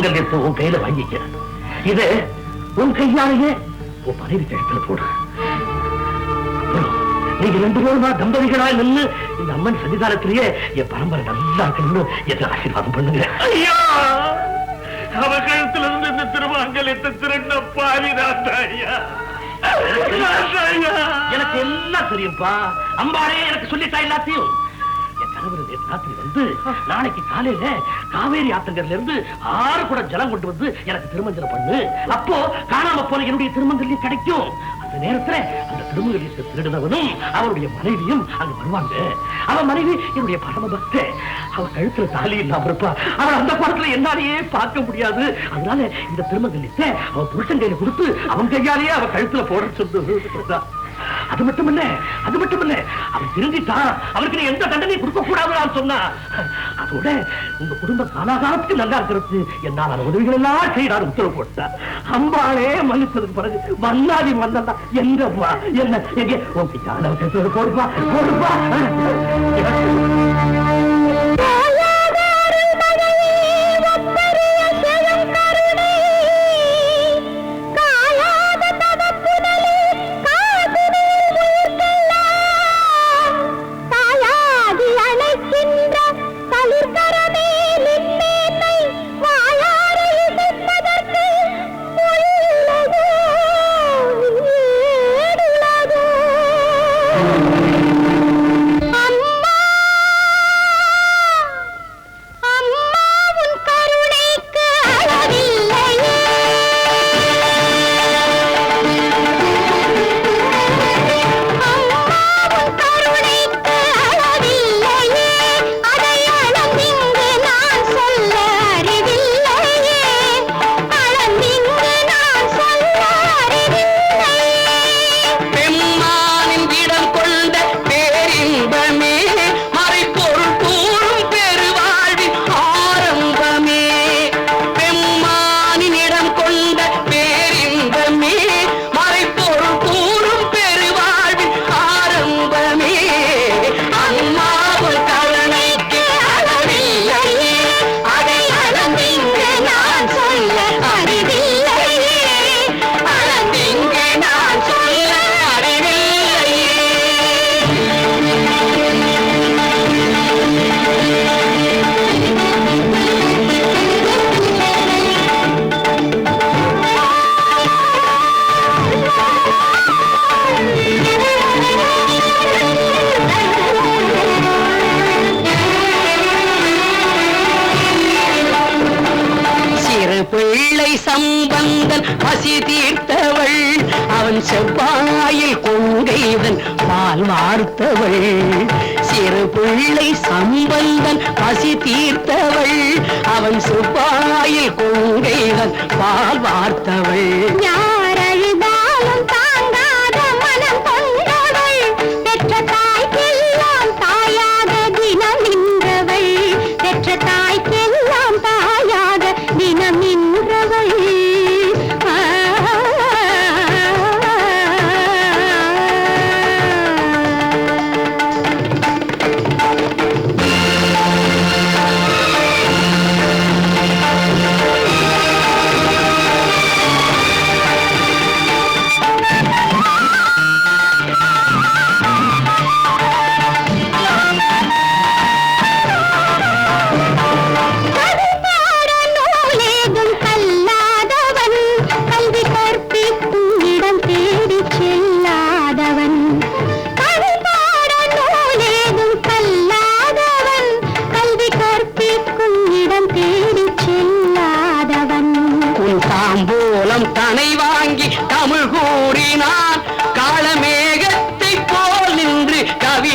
கடிதத்தை உன் கையில வாங்கிக்க இது உன் கையாலேயே உன் மனைவி கழுத்துல போடு. நீங்க ரெண்டு பேருமா தம்பதிகளா நின்னு இந்த அம்மன் சன்னிதானத்திலேயே என் பரம்பரை நல்லா இருக்கணும்னு என்ன ஆசீர்வாதம் பண்ணுங்க. ஐயா! அவ கழுத்துல இருந்து இந்த திருமாங்கலத்தை திருண்ண பாவிதான் ஐயா. எனக்கு எல்லாம் தெரியும்பா. அம்பாரே எனக்கு சொல்லிட்டா எல்லாத்தையும். என் நேற்று ராத்திரி வந்து நாளைக்கு காலையில காவேரி ஆத்தங்கர்ல இருந்து ஆறு கூட ஜலம் கொண்டு வந்து எனக்கு திருமஞ்சனம் பண்ணு. அப்போ காணாம போன என்னுடைய திருமங்கல்யம் கிடைக்கும். அந்த நேரத்துல அந்த திருமங்கல்யத்தை திருடினவனும் அவருடைய மனைவியும் அங்க வருவாங்க. அவ மனைவி என்னுடைய பரம பக்த அவ கழுத்துல தாலி இல்லாம இருப்பா. அவள் அந்த படத்துல என்னாலேயே பார்க்க முடியாது. அதனால இந்த திருமங்கல்யத்தை அவன் புருஷன் கையில கொடுத்து அவன் கையாலேயே அவ கழுத்துல போட சொல்லு. அது மட்டும் இல்ல அது மட்டும் இல்ல அவன் திருந்திட்டான் அவருக்கு நீ எந்த தண்டனையும் கொடுக்க கூடாதுன்னு சொன்னா அதோட உங்க குடும்ப காலாகாலத்துக்கு நல்லா இருக்கிறது. என்னால உதவிகள் எல்லாம் செய்யறாரு உத்தரவு போட்டா. அம்பாளே மன்னிச்சதுக்கு பிறகு மன்னாதி மன்னன் எங்கப்பா என்ன எங்க? உங்க ஜாதக போடுப்பா போடுப்பா பிள்ளை சம்பந்தன் பசி தீர்த்தவள். அவன் செவ்வாயில் கொங்கைவன் பால் வார்த்தவள். சிறு பிள்ளை சம்பந்தன் பசி தீர்த்தவள். அவன் செவ்வாயில் கொங்கைவன் பால் வார்த்தவள். தாம்பூலம் தனை வாங்கி தமிழ் கூறினான். காலமேகத்தை போல் நின்று கவி